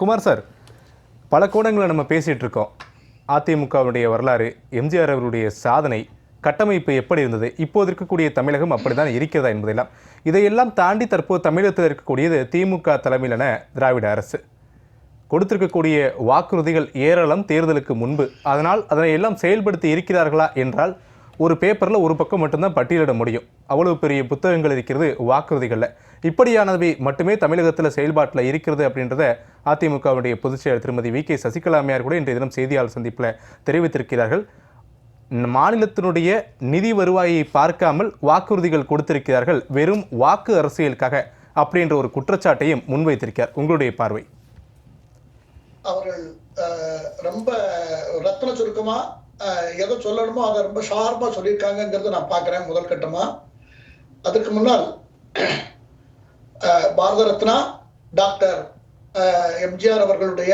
Kumar sir பல கோணங்களை நம்ம பேசிகிட்டு இருக்கோம். அதிமுகவுடைய வரலாறு எம்ஜிஆர் அவருடைய சாதனை கட்டமைப்பு எப்படி இருந்தது? இப்போது இருக்கக்கூடிய தமிழகம் அப்படிதான் இருக்கிறதா என்பதெல்லாம். இதையெல்லாம் தாண்டி தற்போது தமிழகத்தில் இருக்கக்கூடியது திமுக தலைமையிலான திராவிட அரசு. கொடுத்திருக்கக்கூடிய வாக்குறுதிகள் ஏராளம் தேர்தலுக்கு முன்பு. அதனால் அதனை எல்லாம் செயல்படுத்தி இருக்கிறார்களா என்றால் ஒரு பேப்பரில் ஒரு பக்கம் மட்டும்தான் பட்டியலிட முடியும். அவ்வளவு பெரிய புத்தகங்கள் இருக்கிறது வாக்குறுதிகளில். இப்படியானவை மட்டுமே தமிழகத்தில் செயல்பாட்டில் இருக்கிறது அப்படின்றத அதிமுகவுடைய பொதுச் செயலர் திருமதி வி கே சசிகலாமையார் கூட இன்றைய தினம் செய்தியாளர் சந்திப்பில் தெரிவித்திருக்கிறார்கள். மாநிலத்தினுடைய நிதி வருவாயை பார்க்காமல் வாக்குறுதிகள் கொடுத்திருக்கிறார்கள். வெறும் வாக்கு அரசியலுக்காக அப்படின்ற ஒரு குற்றச்சாட்டையும் முன்வைத்திருக்கார் உங்களுடைய பார்வை. அவர்கள் ரொம்ப ரத்ன சுருக்கமா எதை சொல்லணுமோ அதை ரொம்ப ஷார்ப்பா சொல்லியிருக்காங்கிறத நான் பார்க்கிறேன் முதல் கட்டமா. அதுக்கு முன்னால் பாரத ரத்னா டாக்டர் எம்ஜிஆர் அவர்களுடைய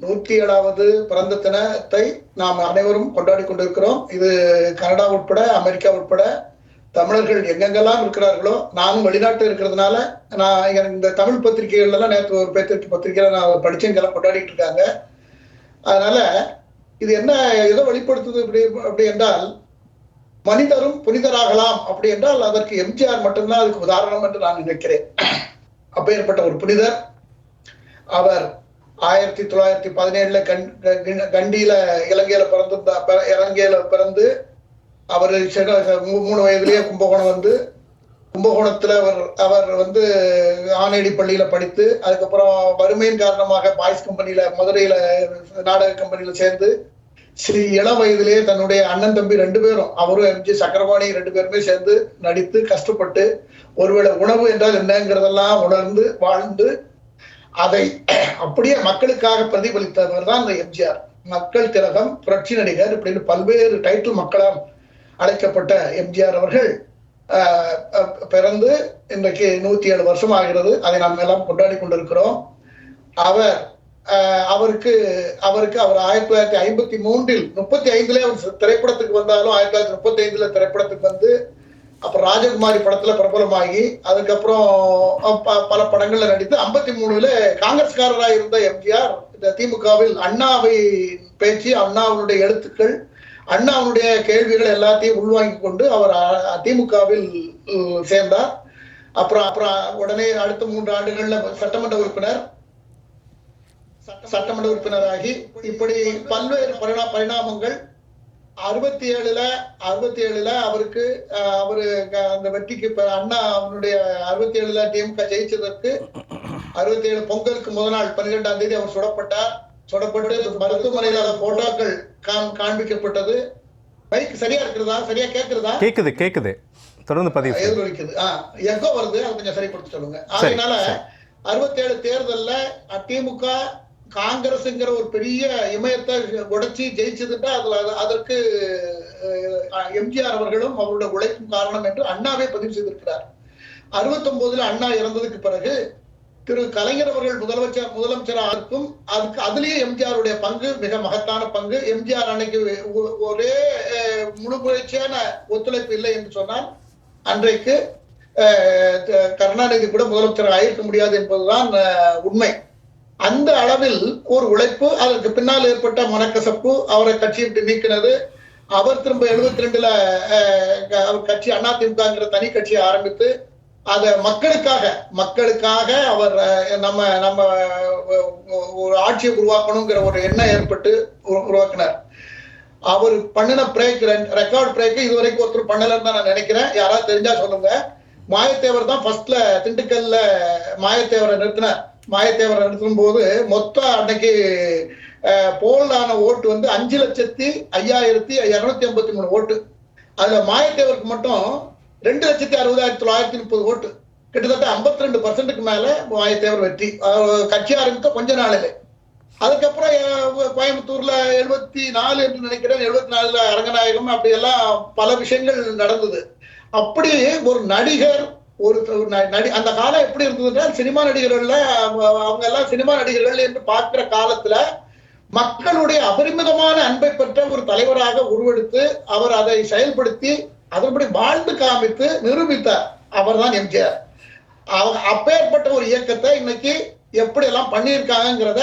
நூத்தி ஏழாவது பிறந்த தினத்தை நாம் அனைவரும் கொண்டாடி கொண்டிருக்கிறோம். இது கனடா உட்பட அமெரிக்கா உட்பட தமிழர்கள் எங்கெங்கெல்லாம் இருக்கிறார்களோ நானும் வெளிநாட்டு இருக்கிறதுனால நான் எனக்கு இந்த தமிழ் பத்திரிகைகள்லாம் நேற்று ஒரு பேத்திரிக்கை பத்திரிகையில நான் படிச்சவங்கெல்லாம் கொண்டாடிட்டு இருக்காங்க. அதனால இது என்ன எதை வெளிப்படுத்துது அப்படி அப்படி என்றால் மனிதரும் புனிதராகலாம். அப்படி என்றால் அதற்கு எம்ஜிஆர் மட்டும்தான் அதுக்கு உதாரணம் என்று நான் நினைக்கிறேன். அப்பேற்பட்ட ஒரு புனிதர். அவர் ஆயிரத்தி தொள்ளாயிரத்தி பதினேழுல கண் கண்டியில இலங்கையில பிறந்திருந்த பிற- இலங்கையில பிறந்து அவர் மூணு வயதிலேயே கும்பகோணம் வந்து கும்பகோணத்துல அவர் அவர் வந்து ஆனேடி பள்ளியில படித்து அதுக்கப்புறம் வறுமையின் காரணமாக பாய்ஸ் கம்பெனியில மதுரையில நாடக கம்பெனியில சேர்ந்து ஸ்ரீ இளம் வயதிலேயே தன்னுடைய அண்ணன் தம்பி ரெண்டு பேரும் அவரும் எம்ஜி சக்கரபாணி ரெண்டு பேருமே சேர்ந்து நடித்து கஷ்டப்பட்டு ஒருவேளை உணவு என்றால் என்னங்கிறதெல்லாம் உணர்ந்து வாழ்ந்து அதை அப்படியே மக்களுக்காக பிரதிபலித்தவர் தான் இந்த எம்ஜிஆர். மக்கள் திலகம் புரட்சி நடிகர் இப்படின்னு பல்வேறு டைட்டில் மக்களால் அழைக்கப்பட்ட எம்ஜிஆர் அவர்கள் பிறந்து இன்றைக்கு நூத்தி ஏழு வருஷம் ஆகிறது. அதை நாம் எல்லாம் கொண்டாடி கொண்டிருக்கிறோம். அவர் அவருக்கு அவருக்கு அவர் ஆயிரத்தி தொள்ளாயிரத்தி ஐம்பத்தி மூன்றில் முப்பத்தி ஐந்துல அவர் திரைப்படத்துக்கு வந்தாலும் ஆயிரத்தி தொள்ளாயிரத்தி முப்பத்தி ஐந்துல திரைப்படத்துக்கு வந்து அப்புறம் ராஜகுமாரி படத்துல பிரபலமாகி அதுக்கப்புறம் ப- பல படங்கள்ல நடித்து ஐம்பத்தி மூணுல காங்கிரஸ்காரராக இருந்த எம்ஜிஆர் இந்த திமுகவில் அண்ணாவை பேச்சு அண்ணாவுடைய எழுத்துக்கள் அண்ணாவுடைய கேள்விகள் எல்லாத்தையும் உள்வாங்கி கொண்டு அவர் அ- திமுகவில் சேர்ந்தார். அப்புறம் அப்புறம் உடனே அடுத்த மூன்று ஆண்டுகள்ல சட்டமன்ற உறுப்பினர் சட்டமன்ற உறுப்பினராகி இப்படி பல்வேறு பரிணா பரிணாமங்கள் அறுபத்தி ஏழுல அறுபத்தி ஏழுல அவருக்கு அவரு அந்த வெற்றிக்கு அண்ணா அவருடைய அறுபத்தி ஏழுல திமுக ஜெயிச்சதற்கு அறுபத்தி ஏழு பொங்கலுக்கு முதல் நாள் பன்னிரெண்டாம் தேதி அவர் சுடப்பட்டார். சுடப்பட்டு மருத்துவமனையில அந்த போட்டோக்கள் காண்- காண்பிக்கப்பட்டது. மைக் சரியா இருக்கிறதா? சரியா கேக்குறதா? கேட்குது கேட்குது தொடர்ந்து பதிவு. எதிரொலிக்குது. ஆஹ் எக்கோ வருது அதை கொஞ்சம் சரிப்படுத்த சொல்லுங்க. அதனால. அறுபத்தி ஏழு தேர்தல்ல திமுக காங்கிரஸ்ங்கிற ஒரு பெரிய இமயத்தை உடைச்சி ஜெயிச்சதுன்னா அதுல அது- அதற்கு எம்ஜிஆர் அவர்களும் அவருடைய உழைப்பும் காரணம் என்று அண்ணாவே பதிவு செய்திருக்கிறார். அறுபத்தி ஒன்பதுல அண்ணா இறந்ததுக்கு பிறகு திரு கலைஞர் அவர்கள் முதலமைச்சர் முதலமைச்சராகும் அதுக்கு அதுலயே எம்ஜிஆருடைய பங்கு மிக மகத்தான பங்கு. எம்ஜிஆர் அன்னைக்கு ஒ- ஒரே அஹ், முழு முயற்சியான ஒத்துழைப்பு இல்லை என்று சொன்னால் அன்றைக்கு கருணாநிதி கூட முதலமைச்சர் ஆயிருக்க முடியாது என்பதுதான் உண்மை. அந்த அளவில் ஒரு உழைப்பு அதற்கு பின்னால் ஏற்பட்ட மனக்கசப்பு அவரை கட்சி விட்டு நீக்கினது அவர் திரும்ப எழுபத்தி ரெண்டுல அவர் கட்சி அதிமுகங்கிற தனி கட்சியை ஆரம்பித்து அதை மக்களுக்காக மக்களுக்காக அவர் நம்ம நம்ம ஒரு ஆட்சியை உருவாக்கணுங்கிற ஒரு எண்ணம் ஏற்பட்டு உருவாக்கினார். அவர் பண்ணின பிரேக் ரெக்கார்ட் பிரேக் இது வரைக்கும் ஒருத்தர் பண்ணலன்னு தான் நான் நினைக்கிறேன். யாராவது தெரிஞ்சா சொல்லுங்க. மாயத்தேவர் தான் ஃபர்ஸ்ட்ல திண்டுக்கல்ல மாயத்தேவரை நிறுத்தினார். மாயத்தேவரை நடத்தும் போது மொத்தம் அன்னைக்கு போல்டான ஓட்டு வந்து அஞ்சு லட்சத்தி ஐயாயிரத்தி இருநூத்தி ஐம்பத்தி மூணு ஓட்டு. அதுல மாயத்தேவருக்கு மட்டும் ரெண்டு லட்சத்தி அறுபதாயிரத்தி தொள்ளாயிரத்தி முப்பது ஓட்டு. கிட்டத்தட்ட 52% ரெண்டு பர்சன்ட்டுக்கு மேல மாயத்தேவர் வெற்றி. கட்சி ஆரம்பித்த கொஞ்ச நாளிலே. அதுக்கப்புறம் கோயம்புத்தூர்ல எழுபத்தி நாலு என்று நினைக்கிறேன். எழுபத்தி நாலுல அரங்கநாயகம் அப்படி எல்லாம் பல விஷயங்கள் நடந்தது. அப்படி ஒரு நடிகர் ஒரு ஒரு ந- நடி அந்த காலம் எப்படி இருந்ததுன்னா சினிமா நடிகர்கள்ல அவங்க அவங்க எல்லாம் சினிமா நடிகர்கள் என்று பார்க்கிற காலத்துல மக்களுடைய அபரிமிதமான அன்பை பெற்ற ஒரு தலைவராக உருவெடுத்து அவர் அதை செயல்படுத்தி அதன்படி வாழ்ந்து காமித்து நிரூபித்தார் அவர்தான் எம்ஜிஆர். அவ- அப்பேற்பட்ட ஒரு இயக்கத்தை இன்னைக்கு எப்படி எல்லாம் பண்ணியிருக்காங்கிறத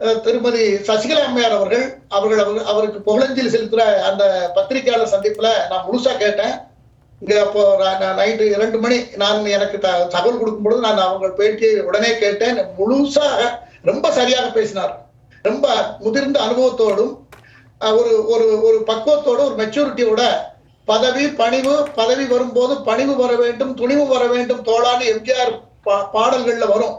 அஹ், திருமதி சசிகலா அம்மையார் அவர்கள் அவர்கள் அவர்- அவருக்கு புகழஞ்சலி செலுத்துற அந்த பத்திரிகையாளர் சந்திப்புல நான் முழுசா கேட்டேன். அப்போ நைட்டு இரண்டு மணி நான் எனக்கு த- தகவல் கொடுக்கும் பொழுது நான் அவங்க பேட்டியை உடனே கேட்டேன். முழுசாக ரொம்ப சரியாக பேசினார். ரொம்ப முதிர்ந்த அனுபவத்தோடும் ஒரு ஒரு ஒரு பக்குவத்தோடு ஒரு மெச்சூரிட்டியோட பதவி பணிவு பதவி வரும்போது பணிவு வர வேண்டும் துணிவு வர வேண்டும் தோளான்னு எம்ஜிஆர் பா- பாடல்கள்ல வரும்.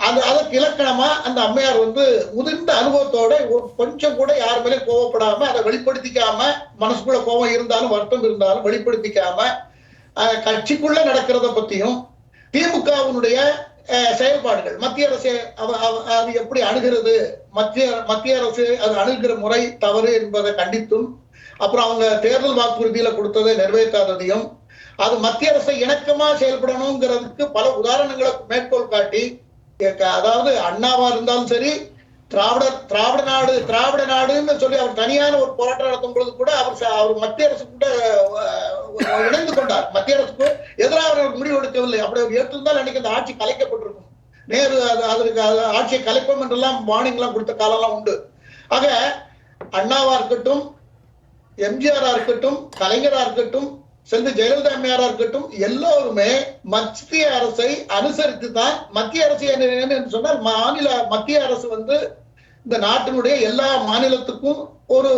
அது அதற்கு இலக்கணமா அந்த அம்மையார் வந்து முதிர்ந்த அனுபவத்தோட கொஞ்சம் கூட யார் மேலே கோவப்படாம அதை வெளிப்படுத்திக்காம மனசுக்குள்ள கோபம் இருந்தாலும் வருத்தம் இருந்தாலும் வெளிப்படுத்திக்காம கட்சிக்குள்ள நடக்கிறத பத்தியும் திமுகவினுடைய செயல்பாடுகள் மத்திய அரசு அவ- அவ- அது எப்படி அணுகிறது மத்திய மத்திய அரசு அது அணுகிற முறை தவறு என்பதை கண்டித்தும் அப்புறம் அவங்க தேர்தல் வாக்குறுதியில கொடுத்ததை நிறைவேற்றாததையும் அது மத்திய அரசை இணக்கமா செயல்படணுங்கிறதுக்கு பல உதாரணங்களை மேற்கோள் காட்டி அதாவது அண்ணாவா இருந்தாலும் சரி திராவிட திராவிட நாடு திராவிட நாடுன்னு சொல்லி அவர் தனியான ஒரு போராட்டம் நடத்தும் பொழுது கூட அவர் ச- அவர் மத்திய அரசு கூட இணைந்து கொண்டார். மத்திய அரசுக்கு எதிராக அவர் முடிவு எடுக்கவில்லை. அப்படி அவர் ஏற்றிருந்தால் அன்னைக்கு அந்த ஆட்சி கலைக்கப்பட்டிருக்கும். நேரு அது அதற்கு ஆட்சியை கலைப்போம் என்றெல்லாம் வார்னிங் எல்லாம் கொடுத்த காலம்லாம் உண்டு. ஆக அண்ணாவா இருக்கட்டும் எம்ஜிஆரா இருக்கட்டும் கலைஞரா இருக்கட்டும் செல்வி ஜெயலலிதா அம்மையாரா இருக்கட்டும் எல்லோருமே மத்திய அரசை அனுசரித்து தான் மத்திய அரசு என்ன என்று சொன்னால் மாநில மத்திய அரசு வந்து இந்த நாட்டினுடைய எல்லா மாநிலத்துக்கும் ஒரு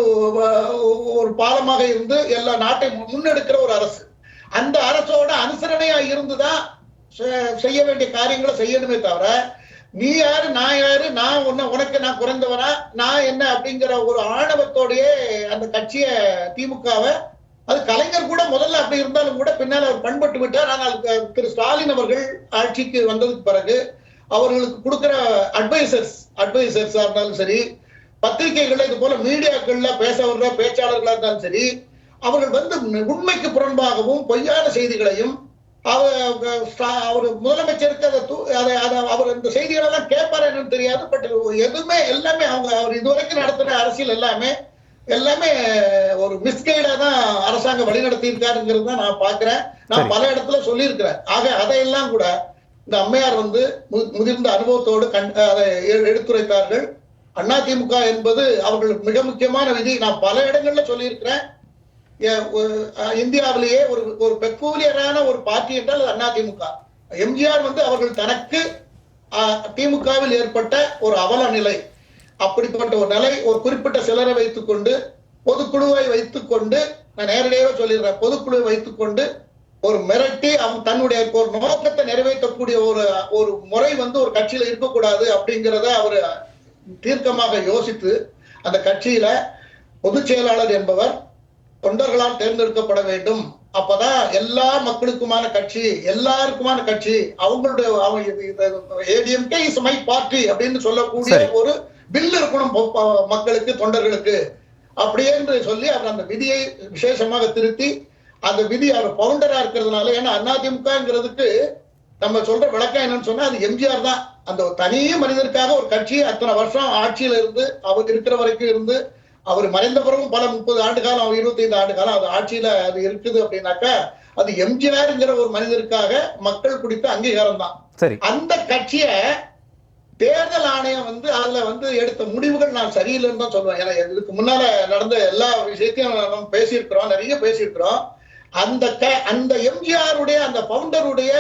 ஒரு பாலமாக இருந்து எல்லா நாட்டை முன்னெடுக்கிற ஒரு அரசு. அந்த அரசோட அனுசரணையா இருந்துதான் செ- செய்ய வேண்டிய காரியங்களை செய்யணுமே தவிர நீ யாரு நான் யாரு நான் உன்ன உனக்கு நான் குறைந்தவனா நான் என்ன அப்படிங்கிற ஒரு ஆணவத்தோடயே அந்த கட்சியை திமுகவை அது கலைஞர் கூட முதல்ல அப்படி இருந்தாலும் கூட பின்னால் அவர் பண்பட்டு விட்டார். ஆனால் திரு ஸ்டாலின் அவர்கள் ஆட்சிக்கு வந்ததுக்கு பிறகு அவர்களுக்கு கொடுக்கிற அட்வைசர்ஸ் அட்வைசர்ஸா இருந்தாலும் சரி பத்திரிகைகள்ல இது போல மீடியாக்கள்ல பேச வர்ற பேச்சாளர்களா இருந்தாலும் சரி அவர்கள் வந்து உண்மைக்கு புறம்பாகவும் பொய்யான செய்திகளையும் அவர் அவர் முதலமைச்சருக்கு அதை அதை அதை அவர் இந்த செய்திகளெல்லாம் எல்லாம் கேட்பாரு என்னன்னு தெரியாது. பட் எதுவுமே எல்லாமே அவங்க அவர் இதுவரைக்கும் நடத்தின அரசியல் எல்லாமே எல்லாமே ஒரு மிஸ்கைடா தான் அரசாங்கம் வழிநடத்தி இருக்காருங்கிறது தான் நான் பாக்குறேன் நான். பல இடத்துல சொல்லியிருக்கிறேன். ஆக அதையெல்லாம் கூட இந்த அம்மையார் வந்து முதிர்ந்த அனுபவத்தோடு கண் அதை எடுத்துரைத்தார்கள். அதிமுக என்பது அவர்களுக்கு மிக முக்கியமான விதி. நான் பல இடங்கள்ல சொல்லியிருக்கிறேன். இந்தியாவிலேயே ஒரு ஒரு பெக்கூலியரான ஒரு பார்ட்டி என்றால் அது அதிமுக எம்ஜிஆர் வந்து அவர்கள் தனக்கு திமுகவில் ஏற்பட்ட ஒரு அவல நிலை. அப்படிப்பட்ட ஒரு நிலை ஒரு குறிப்பிட்ட சிலரை வைத்துக்கொண்டு பொதுக்குழுவை வைத்துக்கொண்டு நான் நேரடியாகவே சொல்லிடுறேன் பொதுக்குழுவை வைத்துக்கொண்டு ஒரு மிரட்டி அவன் தன்னுடைய ஒரு நோக்கத்தை நிறைவேற்றக்கூடிய ஒரு ஒரு முறை வந்து ஒரு கட்சியில இருக்கக்கூடாது அப்படிங்கிறத அவர் தீர்க்கமாக யோசித்து அந்த கட்சியில பொதுச் செயலாளர் என்பவர் தொண்டர்களால் தேர்ந்தெடுக்கப்பட வேண்டும் அப்பதான் எல்லா மக்களுக்குமான கட்சி எல்லாருக்குமான கட்சி அவங்களுடைய ஏடிஎம்கே இஸ் மை பார்ட்டி அப்படின்னு சொல்லக்கூடிய. ஒரு பில் இருக்கணும் மக்களுக்கு தொண்டர்களுக்கு அப்படி என்று சொல்லி அவர் அந்த விதியை விசேஷமாக திருத்தி அந்த விதி அவர் பவுண்டரா இருக்கிறதுனால ஏன்னா அதிமுகங்கிறதுக்கு நம்ம சொல்ற விளக்கம் என்னன்னு சொன்னா அது எம்ஜிஆர் தான். அந்த தனி மனிதருக்காக ஒரு கட்சி அத்தனை வருஷம் ஆட்சியில இருந்து அவர் இருக்கிற வரைக்கும் இருந்து அவர் மறைந்த பிறகும் பல முப்பது ஆண்டு காலம் அவர் இருபத்தைந்து ஆண்டு காலம் அது ஆட்சியில அது இருக்குது அப்படின்னாக்கா அது எம்ஜிஆர்ங்கிற ஒரு மனிதருக்காக மக்கள் குடித்த அங்கீகாரம் தான். சரி. அந்த கட்சிய தேர்தல் ஆணையம் வந்து அதுல வந்து எடுத்த முடிவுகள் நான் சரியில்லைன்னு தான் சொல்லுவேன். ஏன்னா இதுக்கு முன்னால நடந்த எல்லா விஷயத்தையும் நம்ம பேசியிருக்கிறோம் நிறைய பேசியிருக்கிறோம். அந்த க அந்த எம்ஜிஆருடைய அந்த பவுண்டருடைய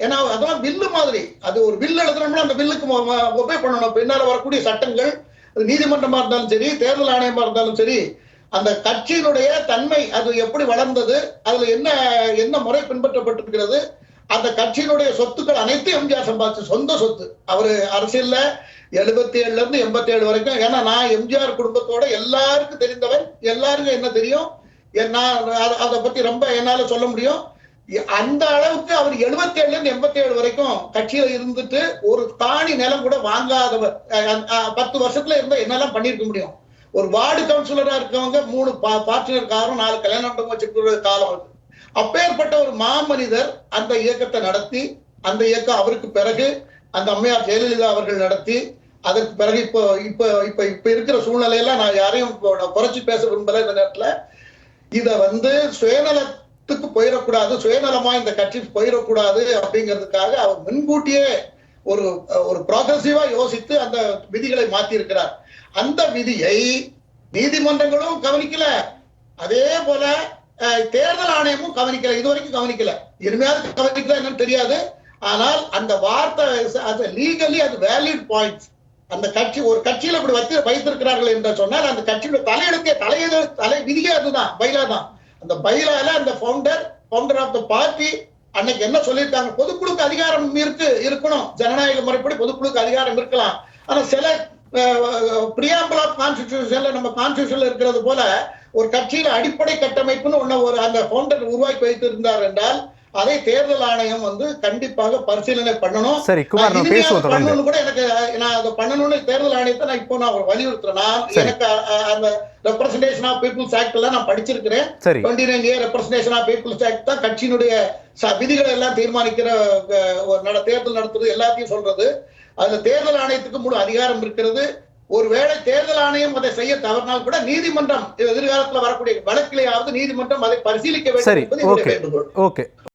ஏன்னா அதான் பில்லு மாதிரி. அது ஒரு பில் எழுதுனோம்னா அந்த பில்லுக்கு ஒபே பண்ணணும். பின்னால வரக்கூடிய சட்டங்கள் அது நீதிமன்றமா இருந்தாலும் சரி தேர்தல் ஆணையமா இருந்தாலும் சரி அந்த கட்சியினுடைய தன்மை அது எப்படி வளர்ந்தது அதுல என்ன என்ன முறை பின்பற்றப்பட்டிருக்கிறது அந்த கட்சியினுடைய சொத்துக்கள் அனைத்தையும் எம்ஜிஆர் சம்பாதிச்சு சொந்த சொத்து. அவரு அரசியல்ல எழுபத்தி ஏழுல இருந்து எண்பத்தி ஏழு வரைக்கும் ஏன்னா நான் எம்ஜிஆர் குடும்பத்தோட எல்லாருக்கும் தெரிந்தவர் எல்லாருக்கும் என்ன தெரியும்? நான் அத- அதை பத்தி ரொம்ப என்னால சொல்ல முடியும்? அந்த அளவுக்கு அவர் 77 ஏழுல இருந்து எண்பத்தி ஏழு வரைக்கும் கட்சியில இருந்துட்டு ஒரு தாணி நிலம் கூட வாங்காதவர். பத்து வருஷத்துல இருந்தா என்னெல்லாம் பண்ணிருக்க முடியும்? ஒரு வார்டு கவுன்சிலரா இருக்கவங்க மூணு பார்ட்னர் காரும் நாலு கல்யாணம் மண்டபம் வச்சிருக்கிற காலம் இருக்கு. அப்பேற்பட்ட ஒரு மாமனிதர் அந்த இயக்கத்தை நடத்தி அந்த இயக்கம் அவருக்கு பிறகு அந்த அம்மையார் ஜெயலலிதா அவர்கள் நடத்தி அதற்கு பிறகு இப்போ இப்போ இப்ப இப்ப இருக்கிற சூழ்நிலையெல்லாம் நான் யாரையும் குறைச்சி நான் பேச விரும்பல இந்த நேரத்துல. இதை வந்து சுயநலத்துக்கு போயிடக்கூடாது சுயநலமா இந்த கட்சி போயிடக்கூடாது அப்படிங்கிறதுக்காக அவர் முன்கூட்டியே ஒரு ஒரு ப்ராக்ரஸிவா யோசித்து அந்த விதிகளை மாத்தி இருக்கிறார் அந்த விதியை நீதிமன்றங்களும் கவனிக்கல. அதே போல தேர்தல் ஆணையமும் கவனிக்கல. இதுவரைக்கும் கவனிக்கல. இனிமையாவது கவனிக்கல என்னன்னு தெரியாது. ஆனால் அந்த வார்த்தை அது லீகலி அது வேலிட் பாயிண்ட்ஸ் அந்த கட்சி ஒரு கட்சியில இப்படி வைத்து வைத்திருக்கிறார்கள் என்று சொன்னால் அந்த கட்சியோட தலையெழுத்தே தலையெழு தலை விதியே அதுதான் பைலா தான். அந்த பைலால அந்த founder founder of the party அன்னைக்கு என்ன சொல்லியிருக்காங்க? பொதுக்குழுக்கு அதிகாரம் இருக்கு இருக்கணும். ஜனநாயக முறைப்படி பொதுக்குழுக்கு அதிகாரம் இருக்கலாம். ஆனா சில பிரியாம்பிள் ஆஃப் கான்ஸ்டிடியூஷன்ல நம்ம கான்ஸ்டியூஷன்ல இருக்கிறது போல ஒரு கட்சியில அடிப்படை கட்டமைப்புன்னு ஒண்ணு ஒரு அந்த ஃபவுண்டர் உருவாக்கி வைத்திருந்தார் என்றால் அதை தேர்தல் ஆணையம் வந்து கண்டிப்பாக பரிசீலனை பண்ணணும். சரி குமார் பண்ணணும்னு கூட எனக்கு நான் அதை பண்ணணும்னு தேர்தல் ஆணையத்தை நான் இப்போ நான் வலியுறுத்துறேன். நான். எனக்கு அந்த ரெப்ரசன்டேஷன் ஆஃப் பீப்புள்ஸ் ஆக்ட் எல்லாம் நான் படிச்சிருக்கிறேன். சரி. Twenty nine year representation of people's act தான் கட்சியினுடைய விதிகளை எல்லாம் தீர்மானிக்கிற ஒரு தேர்தல் நடத்துறது எல்லாத்தையும் சொல்றது. அதுல தேர்தல் ஆணையத்துக்கு முழு அதிகாரம் இருக்கிறது. ஒருவேளை தேர்தல் ஆணையம் அதை செய்ய தவறினால் கூட நீதிமன்றம் எதிர்காலத்துல வரக்கூடிய வழக்கிலேயாவது நீதிமன்றம் அதை பரிசீலிக்க வேண்டும் என்பது ஓகே.